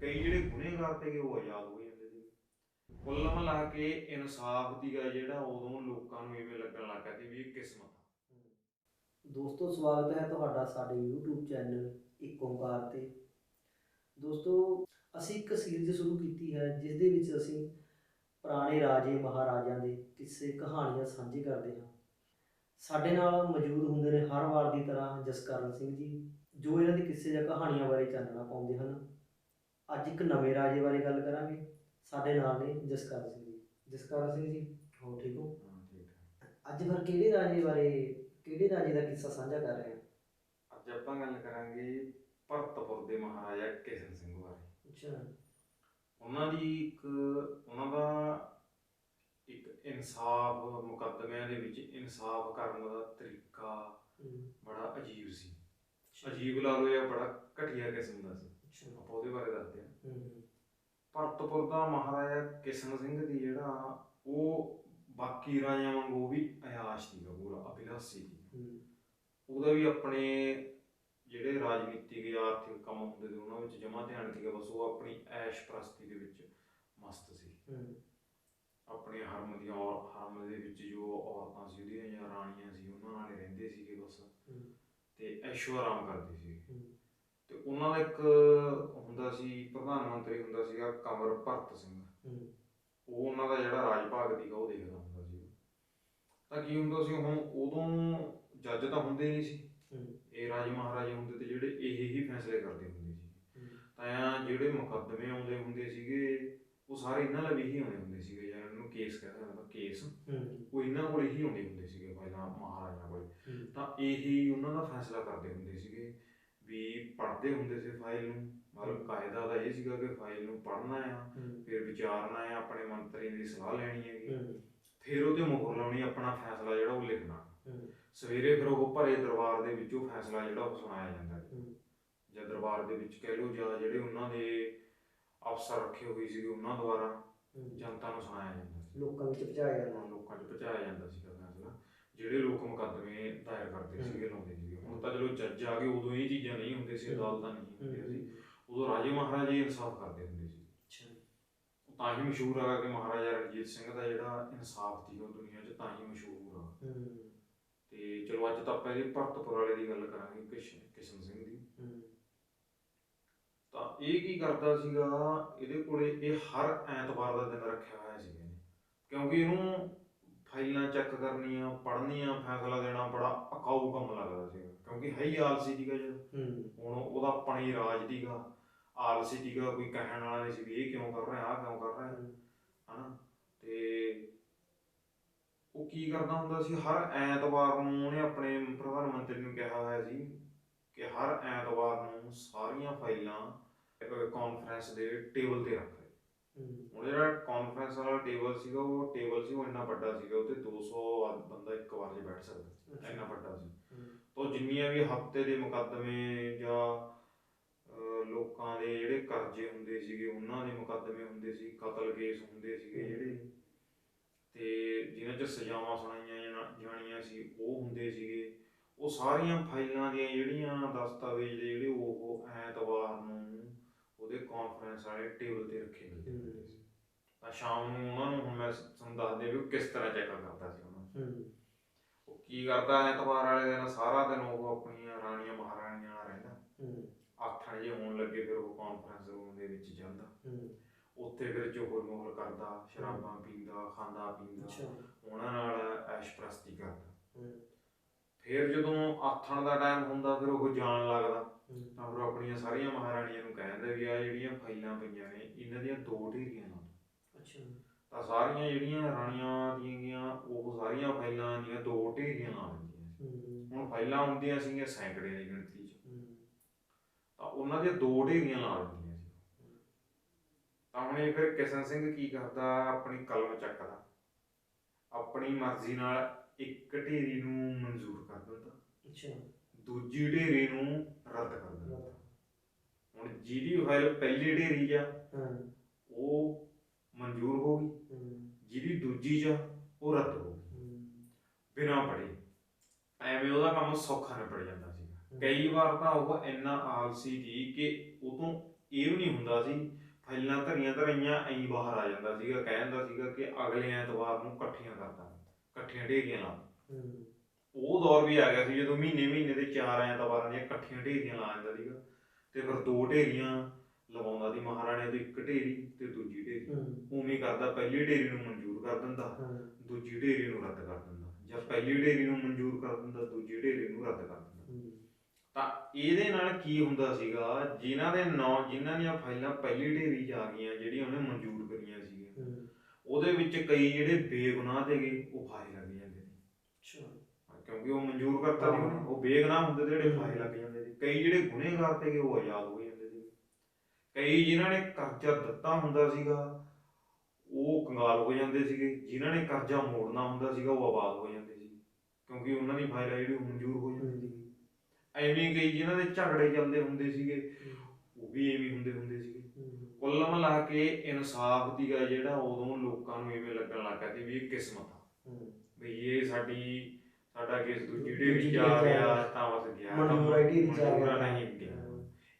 ਕਈ ਜਿਹੜੇ ਗੁਨੇਗਾਰ ਤੇਗੇ ਉਹ ਆਜ਼ਾਦ ਹੋ ਜਾਂਦੇ ਸੀ। ਕੁੱਲ ਮਿਲਾ ਕੇ ਇਨਸਾਫ ਦੀਗਾ ਜਿਹੜਾ ਉਦੋਂ ਲੋਕਾਂ ਨੂੰ ਇਵੇਂ ਲੱਗਣ ਲੱਗਾ ਕਿ ਵੀ ਇਹ ਕਿਸਮਤ ਆ। ਦੋਸਤੋ, ਸਵਾਗਤ ਹੈ ਤੁਹਾਡਾ ਸਾਡੇ YouTube ਚੈਨਲ ਇੱਕ ਓਂਕਾਰ ਤੇ। ਦੋਸਤੋ, ਅਸੀਂ ਇੱਕ ਸੀਰੀਜ਼ ਸ਼ੁਰੂ ਕੀਤੀ ਹੈ ਜਿਸ ਦੇ ਵਿੱਚ ਅਸੀਂ ਪੁਰਾਣੇ ਰਾਜੇ, ਮਹਾਰਾਜਿਆਂ ਦੇ ਕਿੱਸੇ, ਕਹਾਣੀਆਂ ਸਾਂਝੇ ਕਰਦੇ ਹਾਂ। ਸਾਡੇ ਨਾਲ ਮੌਜੂਦ ਹੁੰਦੇ ਨੇ ਹਰ ਵਾਰ ਦੀ ਤਰ੍ਹਾਂ ਜਸਕਰਨ ਸਿੰਘ ਜੀ, ਜੋ ਇਹਨਾਂ ਦੇ ਕਿੱਸੇ ਜਾਂ ਕਹਾਣੀਆਂ ਬਾਰੇ ਚਾਨਣਾ ਪਾਉਂਦੇ ਹਨ। ਅੱਜ ਇੱਕ ਨਵੇਂ ਰਾਜੇ ਬਾਰੇ ਗੱਲ ਕਰਾਂਗੇ। ਸਾਡੇ ਨਾਲ ਨੇ ਜਸਕਰਨ ਸਿੰਘ ਜੀ। ਜਸਕਰਨ ਸਿੰਘ ਜੀ ਹੋ ਠੀਕ ਹੋ? ਹਾਂ ਠੀਕ ਹੈ। ਅੱਜ ਫਿਰ ਕਿਹੜੇ ਰਾਜੇ ਬਾਰੇ ਕਿਹੜੇ ਰਾਜੇ ਦਾ ਕਿੱਸਾ ਸਾਂਝਾ ਕਰ ਰਹੇ ਹਾਂ? ਅੱਜ ਆਪਾਂ ਗੱਲ ਕਰਾਂਗੇ ਭਰਤਪੁਰ ਦੇ ਮਹਾਰਾਜਾ ਕਿਸ਼ਨ ਸਿੰਘ ਬਾਰੇ। ਅੱਛਾ। ਉਹਨਾਂ ਦੀ ਇੱਕ ਉਹਨਾਂ ਦਾ ਇੱਕ ਇਨਸਾਫ ਮੁਕੱਦਮਿਆਂ ਦੇ ਵਿੱਚ ਇਨਸਾਫ ਕਰਨ ਦਾ ਤਰੀਕਾ ਬੜਾ ਅਜੀਬ ਸੀ। ਅਜੀਬ ਲਾ ਜਾਂ ਬੜਾ ਘਟੀਆ ਕਿਸਮ ਦਾ ਸੀ। ਆਪਾਂ ਉਹਦੇ ਬਾਰੇ ਦੱਸਦੇ ਹਾਂ। ਭਰਤਪੁਰ ਦਾ ਮਹਾਰਾਜਾ ਕਿਸ਼ਨ ਸਿੰਘ ਦੀ ਜਿਹੜਾ ਉਹ ਬਾਕੀ ਰਾਜਿਆਂ ਵਾਂਗੂ ਵੀ ਅਯਾਸ਼ ਸੀਗਾ ਪੂਰਾ ਅਭਿਲਾਸ਼ੀ ਸੀ। ਉਹਦਾ ਵੀ ਆਪਣੇ ਜਿਹੜੇ ਰਾਜਨੀਤਿਕ ਆਰਥਿਕ ਕੰਮ ਹੁੰਦੇ ਸੀ ਉਹਨਾਂ ਵਿੱਚ ਜਮਾ ਧਿਆਨ ਸੀਗਾ ਬਸ ਉਹ ਆਪਣੀ ਐਸ਼ ਪ੍ਰਸਤੀ ਦੇ ਵਿੱਚ ਮਸਤ ਸੀ। ਆਪਣੇ ਹਰਮ ਦੀਆਂ ਔਰ ਹਰਮ ਦੇ ਵਿੱਚ ਜੋ ਔਰਤਾਂ ਸੀ ਉਹਦੀਆਂ ਜਾਂ ਰਾਣੀਆਂ ਸੀ ਉਹਨਾਂ ਨਾਲ ਰਹਿੰਦੇ ਸੀਗੇ ਬਸ। ਤੇ ਐਸ਼ੋ ਆਰਾਮ ਕਰਦੇ ਸੀ। ਤੇ ਉਹਨਾਂ ਦਾ ਇੱਕ ਹੁੰਦਾ ਸੀ ਪ੍ਰਧਾਨ ਮੰਤਰੀ ਹੁੰਦਾ ਸੀਗਾ ਕੰਵਰ ਭਰਤ ਸਿੰਘ। ਉਹ ਉਹਨਾਂ ਦਾ ਜਿਹੜਾ ਰਾਜ ਭਾਗ ਸੀਗਾ ਉਹ ਦੇਖਦਾ ਹੁੰਦਾ ਸੀ। ਤਾਂ ਕੀ ਹੁੰਦਾ ਸੀ ਹੁਣ ਉਦੋਂ ਜੱਜ ਤਾਂ ਹੁੰਦੇ ਨਹੀਂ ਸੀ। ਇਹ ਰਾਜੇ ਮਹਾਰਾਜੇ ਹੁੰਦੇ ਤੇ ਜਿਹੜੇ ਇਹ ਹੀ ਫੈਸਲੇ ਕਰਦੇ ਹੁੰਦੇ ਸੀ। ਤਾਂ ਜਿਹੜੇ ਮੁਕੱਦਮੇ ਆਉਂਦੇ ਹੁੰਦੇ ਸੀਗੇ ਉਹ ਸਾਰੇ ਇਹਨਾਂ ਲਈ ਹੀ ਆਉਂਦੇ ਹੁੰਦੇ ਸੀਗੇ ਜਾਂ ਇਹਨੂੰ ਕੇਸ ਕਹਿੰਦੇ ਹੁੰਦਾ ਕੇਸ। ਉਹ ਇਹਨਾਂ ਕੋਲ ਹੀ ਆਉਂਦੇ ਹੁੰਦੇ ਸੀਗੇ ਪਹਿਲਾਂ ਮਹਾਰਾਜਾ ਕੋਲ। ਤਾਂ ਇਹੀ ਉਹਨਾਂ ਦਾ ਫੈਸਲਾ ਕਰਦੇ ਹੁੰਦੇ ਸੀਗੇ। ਵੀ ਪੜ੍ਹਦੇ ਹੁੰਦੇ ਸੀ ਫਾਈਲ ਨੂੰ। ਮਤਲਬ ਕਾਇਦਾ ਦਾ ਇਹ ਸੀਗਾ ਕਿ ਫਾਈਲ ਨੂੰ ਪੜ੍ਹਨਾ ਆ ਫਿਰ ਵਿਚਾਰਨਾ ਆ ਆਪਣੇ ਮੰਤਰੀ ਦੀ ਸਲਾਹ ਲੈਣੀ ਹੈਗੀ। ਫਿਰ ਉਹਦੇ ਮੁਹਰ ਲਾਉਣੀ ਆਪਣਾ ਫੈਸਲਾ ਜਿਹੜਾ ਉਹ ਲਿਖਣਾ। ਸਵੇਰੇ ਫਿਰ ਉਹ ਭਰੇ ਦਰਬਾਰ ਦੇ ਵਿੱਚ ਉਹ ਫੈਸਲਾ ਜਿਹੜਾ ਉਹ ਸੁਣਾਇਆ ਜਾਂਦਾ ਜਾਂ ਦਰਬਾਰ ਦੇ ਵਿੱਚ ਕਹਿ ਲਓ ਜਾਂ ਜਿਹੜੇ ਉਹਨਾਂ ਦੇ ਅਫਸਰ ਰੱਖੇ ਹੋਏ ਸੀਗੇ ਉਹਨਾਂ ਦੁਆਰਾ। ਜਨਤਾ ਨੂੰ ਸੁਣਾਇਆ ਜਾਂਦਾ ਸੀ। ਲੋਕਾਂ ਵਿੱਚ ਪਹੁੰਚਾਇਆ ਜਾਂਦਾ ਲੋਕਾਂ 'ਚ ਪਹੁੰਚਾਇਆ ਜਾਂਦਾ ਸੀਗਾ ਫੈਸਲਾ। ਜਿਹੜੇ ਲੋਕ ਮੁਕੱਦਮੇ ਦਾਇਰ ਕਰਦੇ। ਸੀਗੇ ਲਾਉਂਦੇ ਸੀਗੇ। ਹੁਣ ਤਾਂ ਚਲੋ ਜੱਜ ਆ ਗਏ ਉਦੋਂ ਇਹ ਚੀਜ਼ਾਂ ਨਹੀਂ ਹੁੰਦੇ ਸੀ। ਅਦਾਲਤਾਂ ਨਹੀਂ ਹੁੰਦੀਆਂ ਸੀ। ਉਦੋਂ ਰਾਜੇ ਮਹਾਰਾਜੇ ਇਨਸਾਫ ਕਰਦੇ ਹੁੰਦੇ ਸੀ। ਅੱਛਾ। ਤਾਂ ਹੀ ਮਸ਼ਹੂਰ ਹੈਗਾ ਕਿ ਮਹਾਰਾਜਾ ਰਣਜੀਤ ਸਿੰਘ ਦਾ ਜਿਹੜਾ ਇਨਸਾਫ ਸੀ ਉਹ ਦੁਨੀਆ 'ਚ ਤਾਂ ਹੀ ਮਸ਼ਹੂਰ ਆ। ਤੇ ਚਲੋ ਅੱਜ ਤਾਂ ਆਪਾਂ ਇਹਦੀ ਭਰਤਪੁਰ ਵਾਲੇ ਦੀ ਗੱਲ ਕਰਾਂਗੇ ਕਿਸ਼ਨ ਕਿਸ਼ਨ ਸਿੰਘ ਦੀ। ਤਾਂ ਇਹ ਕੀ ਕਰਦਾ ਸੀਗਾ ਇਹਦੇ ਕੋਲੇ ਇਹ ਹਰ ਐਤਵਾਰ ਦਾ ਦਿਨ ਰੱਖਿਆ ਹੋਇਆ ਸੀ ਇਹਨੇ। ਕਿਉਂਕਿ ਇਹਨੂੰ ਫਾਈਲਾਂ ਚੈੱਕ ਕਰਨੀਆਂ ਪੜ੍ਹਨੀਆਂ ਫੈਸਲਾ ਦੇਣਾ ਬੜਾ ਅਕਾਊ ਕੰਮ ਲੱਗਦਾ ਸੀਗਾ ਕਿਉਂਕਿ ਹੈ ਹੀ ਆਲਸੀ ਸੀਗਾ ਜਦ। ਹਮ, ਹੁਣ ਉਹਦਾ ਆਪਣੀ ਰਾਜ ਦੀਗਾ ਆਲਸੀ ਸੀਗਾ ਕੋਈ ਕਹਿਣ ਵਾਲਾ ਨਹੀਂ ਸੀ ਵੀ ਇਹ ਕਿਉਂ ਕਰ ਰਿਹਾ ਆ ਕਿਉਂ ਕਰ ਰਿਹਾ। ਹਨਾ? ਤੇ ਉਹ ਕੀ ਕਰਦਾ ਹੁੰਦਾ ਸੀ ਹਰ ਐਤਵਾਰ ਨੂੰ ਉਹਨੇ ਆਪਣੇ ਪ੍ਰਧਾਨ ਮੰਤਰੀ ਨੂੰ ਕਿਹਾ ਹੋਇਆ ਸੀ ਕਿ ਹਰ ਐਤਵਾਰ ਨੂੰ ਸਾਰੀਆਂ ਫਾਈਲਾਂ ਇੱਕ ਕਾਨਫਰੰਸ ਦੇ ਟੇਬਲ ਤੇ ਰੱਖ। ਹੁਣ ਜਿਹੜਾ ਕਾਨਫਰੰਸ ਵਾਲਾ ਟੇਬਲ ਸੀਗਾ ਉਹ ਟੇਬਲ ਸੀ ਉਹ ਇੰਨਾ ਵੱਡਾ ਸੀਗਾ ਉੱਤੇ 200 ਬੰਦਾ ਇੱਕ ਵਾਰ 'ਚ ਬੈਠ ਸਕਦਾ ਇੰਨਾ ਵੱਡਾ ਸੀ। ਤੋਂ ਜਿੰਨੀਆਂ ਵੀ ਹਫ਼ਤੇ ਦੇ ਮੁਕੱਦਮੇ ਜਾਂ ਲੋਕਾਂ ਦੇ ਜਿਹੜੇ ਕਰਜ਼ੇ ਹੁੰਦੇ ਸੀਗੇ ਉਹਨਾਂ ਦੇ ਮੁਕੱਦਮੇ ਹੁੰਦੇ ਸੀ ਕਤਲ ਕੇਸ ਹੁੰਦੇ ਸੀਗੇ। ਜਿਹੜੇ ਤੇ ਜਿਨ੍ਹਾਂ 'ਚ ਸਜ਼ਾਵਾਂ ਸੁਣਾਈਆਂ ਜਾਣਾ- ਜਾਣੀਆਂ ਸੀ ਉਹ ਹੁੰਦੇ ਸੀਗੇ। ਉਹ ਸਾਰੀਆਂ ਫਾਈਲਾਂ ਦੀਆਂ ਜਿਹੜੀਆਂ ਦਸਤਾਵੇਜ਼ ਦੇ ਜਿਹੜੇ ਉਹ ਐਤਵਾਰ ਨੂੰ ਉਹਦੇ ਕਾਨਫਰੰਸ ਵਾਲੇ ਟੇਬਲ ਤੇ ਰੱਖੇ ਹੁੰਦੇ ਸੀ। ਤਾਂ ਸ਼ਾਮ ਨੂੰ ਉਹਨਾਂ ਨੂੰ ਹੁਣ ਮੈਂ ਤੁਹਾਨੂੰ ਦੱਸਦੇ ਵੀ ਉਹ ਕਿਸ ਤਰ੍ਹਾਂ ਚੈੱਕ ਕਰਦਾ ਸੀ ਉਹਨਾਂ ਨੂੰ। ਉਹ ਕੀ ਕਰਦਾ ਐਤਵਾਰ ਵਾਲੇ ਦਿਨ ਸਾਰਾ ਦਿਨ ਉਹ ਆਪਣੀਆਂ ਰਾਣੀਆਂ ਮਹਾਰਾਣੀਆਂ ਨਾਲ ਰਹਿੰਦਾ। ਆਥਣ ਜੇ ਹੋਣ ਲੱਗੇ ਫਿਰ ਉਹ ਕਾਨਫਰੰਸ ਰੂਮ ਦੇ ਵਿੱਚ ਜਾਂਦਾ। ਉੱਥੇ ਫਿਰ ਜੋਹਰ ਮੋਹਰ ਕਰਦਾ ਸ਼ਰਾਬਾਂ ਪੀਂਦਾ ਖਾਂਦਾ ਪੀਂਦਾ। ਉਹਨਾਂ ਨਾਲ ਐਸ਼ ਪ੍ਰਸਤੀ ਕਰਦਾ। ਫਿਰ ਜਦੋਂ ਆਥਣ ਦਾ ਟਾਈਮ ਹੁੰਦਾ ਫਿਰ ਉਹ ਜਾਣ ਲੱਗਦਾ। ਤਾਂ ਫਿਰ ਉਹ ਆਪਣੀਆਂ ਸਾਰੀਆਂ ਮਹਾਰਾਣੀਆਂ ਨੂੰ ਕਹਿੰਦਾ ਵੀ ਆ ਜਿਹੜੀਆਂ ਫਾਈਲਾਂ ਪਈਆਂ ਨੇ ਇਹਨਾਂ ਦੀਆਂ ਦੋ ਢੇਰੀਆਂ ਲਾ। ਅੱਛਾ। ਤਾਂ ਸਾਰੀਆਂ ਜਿਹੜੀਆਂ ਰਾਣੀਆਂ ਦੀਆਂ ਗੀਆਂ ਉਹ ਸਾਰੀਆਂ ਫਾਈਲਾਂ ਦੀਆਂ ਦੋ ਢੇਰੀਆਂ ਲਾ ਦਿੰਦੀਆਂ ਹੁਣ ਫਾਈਲਾਂ ਹੁੰਦੀਆਂ ਸੀਗੀਆਂ ਸੈਂਕੜੇ ਦੀ ਗਿਣਤੀ 'ਚ। ਤਾਂ ਉਹਨਾਂ ਦੀਆਂ ਦੋ ਢੇਰੀਆਂ ਲਾ ਦਿੰਦੀਆਂ ਸੀ। ਤਾਂ ਹੁਣ ਇਹ ਫਿਰ ਕਿਸ਼ਨ ਸਿੰਘ ਕੀ ਕਰਦਾ? ਆਪਣੀ ਕਲਮ ਚੱਕਦਾ। ਆਪਣੀ ਮਰਜ਼ੀ ਨਾਲ ਇੱਕ ਢੇਰੀ ਨੂੰ ਮਨਜ਼ੂਰ ਕਰ ਦਿੰਦਾ। ਅੱਛਾ। ਦੂਜੀ ਢੇਰੀ ਨੂੰ ਰੱਦ ਕਰ ਦਿੰਦਾ। ਹੁਣ ਜਿਹਦੀ ਫਾਈਲ ਪਹਿਲੀ ਢੇਰੀ ਆ ਉਹ ਮਨਜ਼ੂਰ ਹੋ ਗਈ। ਜਿਹਦੀ ਦੂਜੀ 'ਚ ਉਹ ਰੱਦ ਹੋ ਗਈ। ਬਿਨਾਂ ਪੜ੍ਹੇ। ਐਵੇਂ ਉਹਦਾ ਕੰਮ ਸੌਖਾ ਨਿਬੜ ਜਾਂਦਾ ਸੀ। ਕਈ ਵਾਰ ਤਾਂ ਉਹ ਇੰਨਾ ਆਲਸੀ ਸੀ ਕਿ ਤੋਂ ਇਹ ਵੀ ਨਹੀਂ ਹੁੰਦਾ ਸੀ ਫਾਈਲਾਂ ਧਰੀਆਂ ਧਰੀਆਂ ਐਂ ਬਾਹਰ ਆ ਜਾਂਦਾ ਸੀਗਾ ਕਹਿ ਜਾਂਦਾ ਸੀਗਾ ਕਿ ਅਗਲੇ ਐਤਵਾਰ ਨੂੰ ਇਕੱਠੀਆਂ ਕਰਦਾ। ਇਕੱਠੀਆਂ ਢੇਰੀਆਂ ਲਾ। ਉਹ ਦੌਰ ਵੀ ਆ ਗਿਆ ਸੀ ਜਦੋਂ ਮਹੀਨੇ ਮਹੀਨੇ ਦੇ ਚਾਰ ਐਤਵਾਰਾਂ ਦੀਆਂ ਇਕੱਠੀਆਂ ਢੇਰੀਆਂ ਲਾ ਜਾਂਦਾ ਸੀਗਾ ਤੇ ਫਿਰ ਦੋ ਢੇਰੀਆਂ ਲਵਾਉਂਦਾ ਸੀ ਮਹਾਰਾਣੇ ਤੋਂ ਇੱਕ ਢੇਰੀ ਤੇ ਦੂਜੀ ਢੇਰੀ। ਉਵੇਂ ਕਰਦਾ ਪਹਿਲੀ ਢੇਰੀ ਨੂੰ ਮਨਜ਼ੂਰ ਕਰ ਦਿੰਦਾ ਦੂਜੀ ਢੇਰੀ ਨੂੰ ਰੱਦ ਕਰ ਦਿੰਦਾ। ਜਾਂ ਪਹਿਲੀ ਢੇਰੀ ਨੂੰ ਮਨਜ਼ੂਰ ਕਰ ਦਿੰਦਾ ਦੂਜੀ ਢੇਰੀ ਨੂੰ ਰੱਦ ਕਰ ਦਿੰਦਾ। ਤਾਂ ਇਹਦੇ ਨਾਲ ਕੀ ਹੁੰਦਾ ਸੀਗਾ ਜਿਨ੍ਹਾਂ ਦੇ ਨਾਂ ਜਿਨ੍ਹਾਂ ਦੀਆਂ ਫਾਈਲਾਂ ਪਹਿਲੀ ਢੇਰੀ 'ਚ ਆ ਗਈਆਂ ਜਿਹੜੀਆਂ ਉਹਨੇ ਮਨਜ਼ੂਰ ਕਰੀਆਂ ਸੀਗੀਆਂ ਹੂੰ। ਉਹਦੇ ਵਿੱਚ ਕਈ ਜਿਹੜੇ ਬੇਗੁਨਾਹ ਤੇਗੇ ਉਹ ਫਾਹੇ ਲੱਗ ਜਾਂਦੇ ਨੇ ਅੱਛਾ ਕਿਉਂਕਿ ਉਹ ਮਨਜ਼ੂਰ ਕਰਤਾ ਸੀ ਉਹਨੇ ਉਹ ਬੇਗੁਨਾਹ ਹੁੰਦੇ ਤੇ ਜਿਹੜੇ। ਫਾਹੇ ਲੱਗ ਜਾਂਦੇ ਸੀ। ਕਈ ਜਿਹੜੇ ਗੁਨੇਗਾਰ ਤੇਗੇ ਉਹ ਆਜ਼ਾਦ ਹੋ ਜਾਂਦੇ ਸੀ। ਕਈ ਜਿਨ੍ਹਾਂ ਨੇ ਕਰਜ਼ਾ ਦਿੱਤਾ ਹੁੰਦਾ ਸੀਗਾ ਉਹ ਕੰਗਾਲ ਹੋ ਜਾਂਦੇ ਸੀਗੇ। ਜਿਨ੍ਹਾਂ ਨੇ ਕਰਜ਼ਾ ਮੋੜਨਾ ਹੁੰਦਾ ਸੀਗਾ ਉਹ ਆਬਾਦ ਹੋ ਜਾਂਦੇ ਸੀ। ਕਿਉਂਕਿ ਉਹਨਾਂ ਦੀ ਫਾਈਲ ਜਿਹੜੀ ਮਨਜ਼ੂਰ ਹੋ ਜਾਂਦੀ ਸੀ ਐਵੇਂ ਕਈ ਜਿਨ੍ਹਾਂ ਦੇ ਝਗੜੇ ਚੱਲਦੇ ਹੁੰਦੇ ਸੀਗੇ ਉਹ ਵੀ ਐਵੇਂ ਹੁੰਦੇ ਹੁੰਦੇ ਸੀਗੇ। ਕੁੱਲ ਮਿਲਾ ਕੇ ਇਨਸਾਫ ਦੀ ਗਾ ਜਿਹੜਾ ਉਦੋਂ ਲੋਕਾਂ ਨੂੰ ਐਵੇਂ ਲੱਗਣ ਲੱਗਾ ਸੀ ਵੀ ਇਹ ਕਿਸਮਤ ਆ। ਵੀ ਇਹ ਸਾਡੀ ਸਾਡਾ ਕੇਸ ਦੂਜੀ ਦੂਜੀ ਢੇਰੀ ਚ ਆ ਗਿਆ ਤਾਂ ਬਸ ਗਿਆ ਮਨਜ਼ੂਰ ਆਈ ਢੇਰੀ ਚ ਆ ਗਿਆ। ਨਹੀਂ ਗਿਆ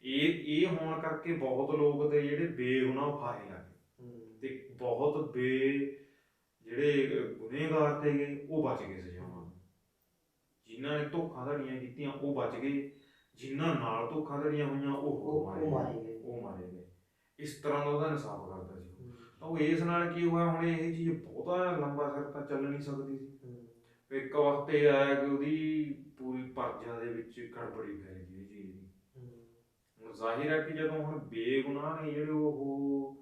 ਇਹ ਇਹ ਹੋਣ ਕਰਕੇ ਬਹੁਤ ਲੋਕ ਤੇ ਜਿਹੜੇ ਬੇਗੁਨਾਹ ਫਾਹੇ ਲੱਗੇ ਤੇ ਬਹੁਤ ਬੇ ਜਿਹੜੇ ਗੁਨੇਗਾਰ ਤੇਗੇ ਉਹ ਬਚ ਗਏ ਸਜ਼ਾਵਾਂ ਤੋਂ। ਜਿਨ੍ਹਾਂ ਨੇ ਧੋਖਾਧੜੀਆਂ ਕੀਤੀਆਂ ਉਹ ਬਚ ਗਏ। ਜਿਨ੍ਹਾਂ ਨਾਲ ਧੋਖਾਧੜੀਆਂ ਹੋਈਆਂ ਉਹ ਉਹ ਮਾਰੇ ਉਹ ਮਾਰੇ ਗਏ। ਉਹ ਮਾਰੇ ਗਏ। ਇਸ ਤਰ੍ਹਾਂ ਦਾ ਉਹਦਾ ਇਨਸਾਫ ਕਰਦਾ ਸੀ। ਤਾਂ ਉਹ ਇਸ ਨਾਲ ਕੀ ਹੋਇਆ? ਹੁਣ ਇਹ ਚੀਜ਼ ਬਹੁਤਾ ਲੰਬਾ ਸਰ ਤਾਂ ਚੱਲ ਨਹੀਂ ਸਕਦੀ ਸੀ। ਇੱਕ ਇਹ ਆਇਆ ਕਿ ਉਹਦੀ ਪੂਰੀ ਪਰਜਾ ਦੇ ਵਿੱਚ ਗੜਬੜੀ ਫੈਲ ਗਈ ਇਹ ਚੀਜ਼ ਦੀ ਹੁਣ ਜ਼ਾਹਿਰ ਹੈ ਕਿ ਜਦੋਂ ਹੁਣ ਬੇਗੁਨਾਹ ਨੇ ਜਿਹੜੇ ਉਹ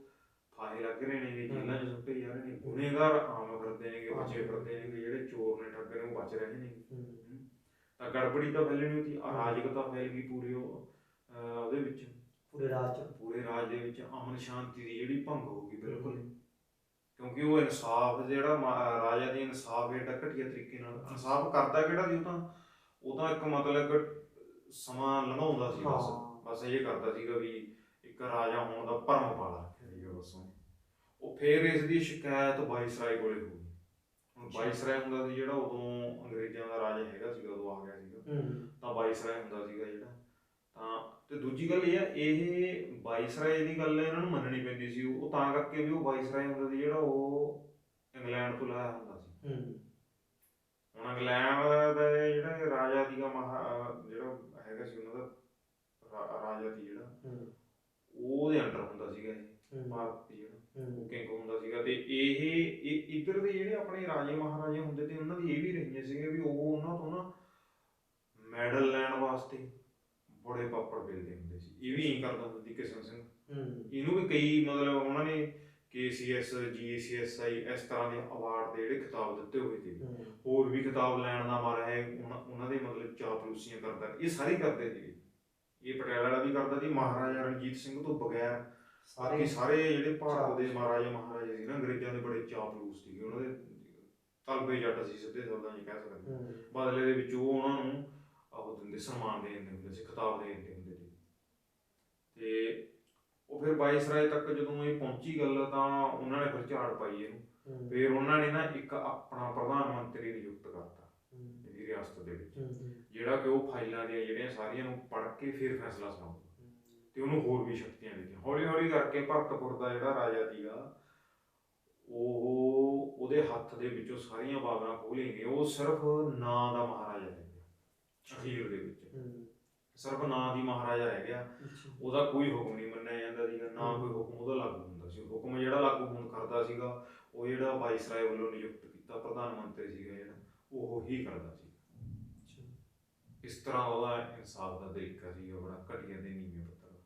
ਫਾਹੇ ਲੱਗ ਰਹੇ ਨੇ ਜੇਲ੍ਹਾਂ 'ਚ ਸੁੱਟੇ ਜਾ ਰਹੇ ਨੇ ਗੁਨੇਗਾਰ ਆਮ ਫਿਰਦੇ ਨੇਗੇ ਬਚੇ ਫਿਰਦੇ ਨੇਗੇ ਜਿਹੜੇ ਚੋਰ ਨੇ ਠੱਗ ਨੇ ਉਹ ਬਚ ਰਹੇ ਨੇ। ਤਾਂ ਗੜਬੜੀ ਤਾਂ ਫੈਲਣੀ ਹੋਈ ਅਰਾਜਕਤਾ ਫੈਲ ਗਈ ਪੂਰੀ ਉਹ ਉਹਦੇ ਵਿੱਚ। ਪੂਰੇ ਰਾਜ ਚ। ਪੂਰੇ ਰਾਜ ਦੇ ਵਿੱਚ ਅਮਨ ਸ਼ਾਂਤੀ ਦੀ ਜਿਹੜੀ ਭੰਗ ਹੋ ਗਈ ਬਿਲਕੁਲ। ਕਿਉਂਕਿ ਉਹ ਇਨਸਾਫ ਜਿਹੜਾ ਰਾਜਾ ਦੀ ਇਨਸਾਫ ਏਡਾ ਘਟੀਆ ਤਰੀਕੇ ਨਾਲ। ਇਨਸਾਫ ਕਰਦਾ ਕਿਹੜਾ ਸੀ ਉਹ ਤਾਂ ਉਹ ਤਾਂ ਇੱਕ ਮਤਲਬ ਸਮਾਂ ਲੰਘਾਉਂਦਾ ਸੀ ਬਸ। ਬਸ ਇਹ ਕਰਦਾ ਸੀਗਾ ਵੀ ਇੱਕ ਰਾਜਾ ਹੋਣ ਦਾ ਭਰਮ ਪਾ ਰੱਖਿਆ ਸੀਗਾ ਬਸ ਉਹ ਫੇਰ ਇਸ ਦੀ ਸ਼ਿਕਾਇਤ ਵਾਇਸਰਾਏ ਕੋਲੇ ਹੋ ਗਈ। ਹੁਣ ਵਾਇਸਰਾਏ ਹੁੰਦਾ ਸੀ ਜਿਹੜਾ ਉਦੋਂ ਅੰਗਰੇਜ਼ਾਂ ਦਾ ਰਾਜਾ ਹੈਗਾ ਸੀਗਾ ਉਦੋਂ ਆ ਗਿਆ ਸੀਗਾ। ਤਾਂ ਵਾਇਸਰਾਏ ਹੁੰਦਾ ਸੀਗਾ ਜਿਹੜਾ। ਤਾਂ ਤੇ ਦੂਜੀ ਗੱਲ ਇਹ ਆ ਇਹ ਵਾਇਸਰਾਏ ਦੀ ਗੱਲ ਇਹਨਾਂ ਨੂੰ ਮੰਨਣੀ ਪੈਂਦੀ ਸੀ। ਉਹ ਤਾਂ ਕਰਕੇ ਵੀ ਉਹ ਵਾਇਸਰਾਏ ਹੁੰਦਾ ਸੀ ਜਿਹੜਾ ਉਹ ਇੰਗਲੈਂਡ ਤੋਂ ਲਾਇਆ ਹੁੰਦਾ ਸੀ। ਹੂੰ। ਹੁਣ ਇੰਗਲੈਂਡ ਦਾ ਜਿਹੜਾ ਰਾਜਾ ਸੀਗਾ ਮਹਾ ਜਿਹੜਾ ਹੈਗਾ ਸੀ ਉਹਨਾਂ ਦਾ ਰਾਜਾ ਸੀ ਜਿਹੜਾ। ਹੂੰ। ਉਹਦੇ ਅੰਡਰ ਹੁੰਦਾ ਸੀਗਾ ਇਹ ਹੂੰ। ਭਾਰਤ ਦੀ ਜਿਹੜਾ। ਹੂੰ। ਉਹ ਕਿੰਗ ਹੁੰਦਾ ਸੀਗਾ ਤੇ ਇਹ ਇਹ ਇੱਧਰ ਦੇ ਜਿਹੜੇ ਆਪਣੇ ਰਾਜੇ ਮਹਾਰਾਜੇ ਹੁੰਦੇ ਤੇ ਉਹਨਾਂ ਦੀ ਇਹ ਵੀ ਰਹੀਆਂ ਸੀਗੇ ਵੀ ਉਹ ਉਹਨਾਂ ਤੋਂ ਨਾ ਮੈਡਲ ਲੈਣ ਵਾਸਤੇ ਬੜੇ ਪਾਪੜ ਵੇਲਦੇ ਹੁੰਦੇ ਸੀ। ਇਹ ਵੀ ਇਹੀ ਕਰਦਾ ਹੁੰਦਾ ਸੀ ਕਿਸ਼ਨ ਸਿੰਘ। ਹੂੰ। ਇਹਨੂੰ ਵੀ ਕਈ ਮਤਲਬ ਉਹਨਾਂ ਨੇ KCS GCSI ਇਸ ਤਰ੍ਹਾਂ ਦੇ ਅਵਾਰਡ ਦੇ ਜਿਹੜੇ ਖਿਤਾਬ ਦਿੱਤੇ ਹੋਏ ਸੀ। ਹੋਰ ਵੀ ਖਿਤਾਬ ਲੈਣ ਦਾ ਮਾਰਾ ਹੈ ਉਹਨਾਂ ਦੇ ਮਤਲਬ ਚਾਪਲੂਸੀਆਂ ਕਰਦਾ। ਇਹ ਸਾਰੇ ਕਰਦੇ ਸੀ। ਇਹ ਪਟਿਆਲਾ ਵਾਲਾ ਵੀ ਕਰਦਾ ਸੀ ਮਹਾਰਾਜਾ ਰਣਜੀਤ ਸਿੰਘ ਤੋਂ ਬਗੈਰ। ਸਾਰੇ ਸਾਰੇ ਜਿਹੜੇ ਭਾਰਤ ਦੇ ਮਹਾਰਾਜੇ ਮਹਾਰਾਜੇ ਸੀ ਨਾ ਅੰਗਰੇਜ਼ਾਂ ਦੇ ਬੜੇ ਚਾਪਲੂਸ ਸੀਗੇ। ਉਹਨਾਂ ਦੇ ਤਲਬੇ ਜੱਟ ਸੀ ਸਿੱਧੇ ਸ਼ਬਦਾਂ 'ਚ ਕਹਿ ਸਕਦੇ ਬਦਲੇ ਦੇ ਵਿੱਚ ਉਹ ਉਹਨਾਂ ਨੂੰ ਉਹ ਦਿੰਦੇ ਸਨਮਾਨ ਦੇ ਸੀ ਖਿਤਾਬ ਦੇ ਦਿੰਦੇ ਹੁੰਦੇ ਸੀ ਤੇ ਉਹ ਫਿਰ ਵਾਇਸਰਾਏ ਤੱਕ ਜਦੋਂ ਇਹ ਪਹੁੰਚੀ ਗੱਲ ਤਾਂ ਉਹਨਾਂ ਨੇ ਫਿਰ ਝਾੜ ਪਾਈ ਇਹਨੂੰ। ਫਿਰ ਉਹਨਾਂ ਨੇ ਨਾ ਇੱਕ ਆਪਣਾ ਪ੍ਰਧਾਨ ਮੰਤਰੀ ਨਿਯੁਕਤ ਕਰਤਾ ਇਹਦੀ ਰਿਆਸਤ ਦੇ ਵਿੱਚ। ਜਿਹੜਾ ਕਿ ਉਹ ਫਾਈਲਾਂ ਦੀਆਂ ਜਿਹੜੀਆਂ ਸਾਰੀਆਂ ਨੂੰ ਪੜ੍ਹ ਕੇ ਫਿਰ ਫੈਸਲਾ ਸੁਣਾਉਂਦਾ। ਤੇ ਉਹਨੂੰ ਹੋਰ ਵੀ ਸ਼ਕਤੀਆਂ ਦਿੱਤੀਆਂ। ਹੌਲੀ ਹੌਲੀ ਕਰਕੇ ਭਰਤਪੁਰ ਦਾ ਜਿਹੜਾ ਰਾਜਾ ਸੀਗਾ ਉਹ ਉਹਦੇ ਹੱਥ ਦੇ ਵਿੱਚੋਂ ਸਾਰੀਆਂ ਬਾਗਾਂ ਖੋਲੇਂਗੇ ਉਹ ਸਿਰਫ ਨਾਂ ਦਾ ਮਹਾਰਾਜਾ ਰਹਿ ਗਿਆ ਅਖੀਰ ਦੇ ਵਿੱਚ। ਸਿਰਫ ਨਾਂ ਦੀ ਮਹਾਰਾਜਾ ਰਹਿ ਗਿਆ। ਉਹਦਾ ਕੋਈ ਹੁਕਮ ਨਹੀਂ ਮੰਨਿਆ ਜਾਂਦਾ ਸੀਗਾ ਨਾ ਕੋਈ ਹੁਕਮ ਉਹਦਾ ਲਾਗੂ ਹੁੰਦਾ ਸੀ। ਹੁਕਮ ਜਿਹੜਾ ਲਾਗੂ ਹੋਣ ਕਰਦਾ ਸੀਗਾ ਉਹ ਜਿਹੜਾ ਵਾਇਸਰਾਏ ਵੱਲੋਂ ਨਿਯੁਕਤ ਕੀਤਾ ਪ੍ਰਧਾਨ ਮੰਤਰੀ ਸੀਗਾ ਜਿਹੜਾ ਉਹ ਹੀ ਕਰਦਾ ਸੀ। ਇਸ ਤਰ੍ਹਾਂ ਉਹਦਾ ਇਨਸਾਫ ਦਾ ਤਰੀਕਾ ਸੀਗਾ ਬੜਾ ਘਟੀਆ ਤੇ ਨੀਵੇਂ ਪੱਤਰ ਦਾ।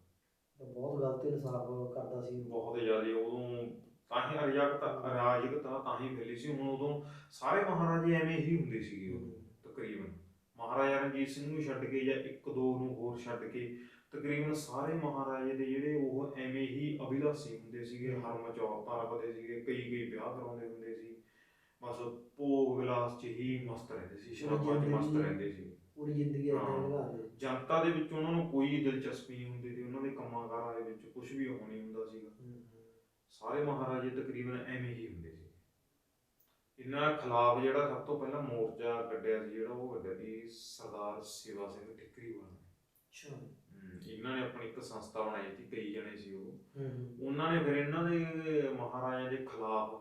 ਬਹੁਤ ਗਲਤ ਇਨਸਾਫ ਕਰਦਾ ਸੀ। ਬਹੁਤ ਜ਼ਿਆਦਾ ਉਦੋਂ ਤਾਂ ਹੀ ਅਰਾਜਕਤਾ ਅਰਾਜਕਤਾ ਤਾਂ ਹੀ ਫੈਲੀ ਸੀ। ਹੁਣ ਉਦੋਂ ਸਾਰੇ ਮਹਾਰਾਜੇ ਐਵੇਂ ਹੀ ਹੁੰਦੇ ਸੀਗੇ ਉਦੋਂ ਤਕਰੀਬਨ। ਮਹਾਰਾਜਾ ਰਣਜੀਤ ਸਿੰਘ ਨੂੰ ਛੱਡ ਕੇ ਜਾਂ ਇੱਕ ਦੋ ਨੂੰ ਹੋਰ ਛੱਡ ਕੇ ਤਕਰੀਬਨ ਸਾਰੇ ਮਹਾਰਾਜੇ ਦੇ ਜਿਹੜੇ ਉਹ ਐਵੇਂ ਹੀ ਅਭਿਲਾਸ਼ੀ ਹੁੰਦੇ ਸੀਗੇ ਹਰਮ ਔਰਤਾਂ ਰੱਖਦੇ ਸੀਗੇ ਕਈ ਕਈ ਵਿਆਹ ਕਰਾਉਂਦੇ ਹੁੰਦੇ ਸੀ। ਬਸ ਭੋਗ ਵਿਲਾਸ 'ਚ ਹੀ ਮਸਤ ਰਹਿੰਦੇ ਸੀ ਸ਼ਰਾਬਾਂ 'ਚ ਮਸਤ ਰਹਿੰਦੇ ਸੀ। ਪੂਰੀ ਜ਼ਿੰਦਗੀ। ਹੀ ਲੰਘਾਉਂਦੇ ਜਨਤਾ ਦੇ ਵਿੱਚ ਉਹਨਾਂ ਨੂੰ ਕੋਈ ਦਿਲਚਸਪੀ ਨਹੀਂ ਹੁੰਦੀ ਸੀ ਉਹਨਾਂ ਦੇ ਕੰਮਾਂ ਕਾਰਾਂ ਦੇ ਵਿੱਚ ਕੁਝ ਵੀ ਨਹੀਂ ਹੁੰਦਾ ਸੀਗਾ। ਹੂੰ। ਸਾਰੇ ਮਹਾਰਾਜੇ ਤਕਰੀਬਨ ਐਵੇਂ ਹੀ ਹੁੰਦੇ ਸੀ। ਇਹਨਾਂ ਖਿਲਾਫ ਜਿਹੜਾ ਸਭ ਤੋਂ ਪਹਿਲਾਂ ਮੋਰਚਾ ਕੱਢਿਆ ਸੀ ਜਿਹੜਾ ਉਹ ਕੱਢਿਆ ਸੀ ਸਰਦਾਰ ਸੇਵਾ ਸਿੰਘ ਠਿੱਕਰੀਵਾਲ ਨੇ ਅੱਛਾ। ਇਹਨਾਂ ਨੇ ਆਪਣੀ ਇੱਕ ਸੰਸਥਾ ਬਣਾਈ ਸੀ ਕਈ ਜਣੇ ਸੀ ਉਹ। ਉਹਨਾਂ ਨੇ ਫਿਰ ਇਹਨਾਂ ਦੇ ਮਹਾਰਾਜਾ ਦੇ ਖਿਲਾਫ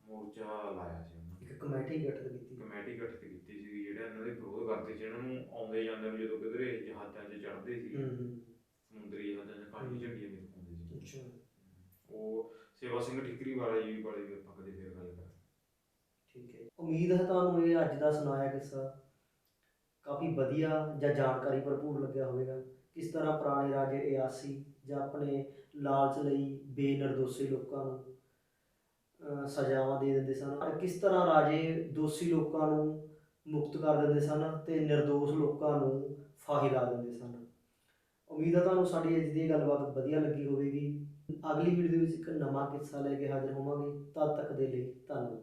ਮੋਰਚਾ ਲਾਇਆ ਸੀ ਉਹਨਾਂ ਨੇ। ਇੱਕ ਕਮੇਟੀ ਗਠਿਤ ਕੀਤੀ। ਕਮੇਟੀ ਗਠਿਤ ਕੀਤੀ ਸੀ ਜਿਹੜੇ ਇਹਨਾਂ ਦੇ ਵਿਰੋਧ ਕਰਦੇ ਸੀ ਇਹਨਾਂ ਨੂੰ ਆਉਂਦੇ ਜਾਂਦੇ ਨੂੰ ਜਦੋਂ ਕਿਧਰੇ ਜਹਾਜ਼ਾਂ 'ਚ ਚੜ੍ਹਦੇ ਸੀ। ਸਮੁੰਦਰੀ ਜਹਾਜ਼ਾਂ 'ਚ ਕਾਲੀ। ਝੰਡੀਆਂ ਵੀ ਦਿਖਾਉਂਦੇ ਸੀ। ਅੱਛਾ। ਉਹ ਸੇਵਾ ਸਿੰਘ ਠਿਕਰੀ ਵਾਲਾ ਜੀ ਵਾਲੇ ਵੀ ਆਪਾਂ ਕਦੇ ਫੇਰ ਗੱਲ ਕਰਾਂਗੇ ਠੀਕ ਹੈ ਉਮੀਦ ਹੈ ਤੁਹਾਨੂੰ ਇਹ ਅੱਜ ਦਾ ਸੁਣਾਇਆ ਕਿੱਸਾ ਕਾਫੀ ਵਧੀਆ ਜਾਂ ਜਾਣਕਾਰੀ ਭਰਪੂਰ ਲੱਗਿਆ ਹੋਵੇਗਾ। ਕਿਸ ਤਰ੍ਹਾਂ ਪੁਰਾਣੇ ਰਾਜੇ ਇਆਸੀ ਜਾਂ ਆਪਣੇ ਲਾਲਚ ਲਈ ਬੇਨਰਦੋਸ਼ੀ ਲੋਕਾਂ ਨੂੰ ਸਜ਼ਾਵਾਂ ਦੇ ਦਿੰਦੇ ਸਨ ਔਰ ਕਿਸ ਤਰ੍ਹਾਂ ਰਾਜੇ ਦੋਸ਼ੀ ਲੋਕਾਂ ਨੂੰ ਮੁਕਤ ਕਰ ਦਿੰਦੇ ਸਨ ਤੇ નિર્ਦੋਸ਼ ਲੋਕਾਂ ਨੂੰ ਫਾਹੀ ਲਾ ਦਿੰਦੇ ਸਨ। ਉਮੀਦ ਹੈ ਤੁਹਾਨੂੰ ਸਾਡੀ ਅੱਜ ਦੀ ਗੱਲਬਾਤ ਵਧੀਆ ਲੱਗੀ ਹੋਵੇਗੀ। ਅਗਲੀ ਵੀਡੀਓ ਵਿੱਚ ਇੱਕ ਨਵਾਂ ਕਿੱਸਾ ਲੈ ਕੇ ਹਾਜ਼ਰ ਹੋਵਾਂਗੇ। ਤਦ ਤੱਕ ਦੇ ਲਈ ਧੰਨਵਾਦ।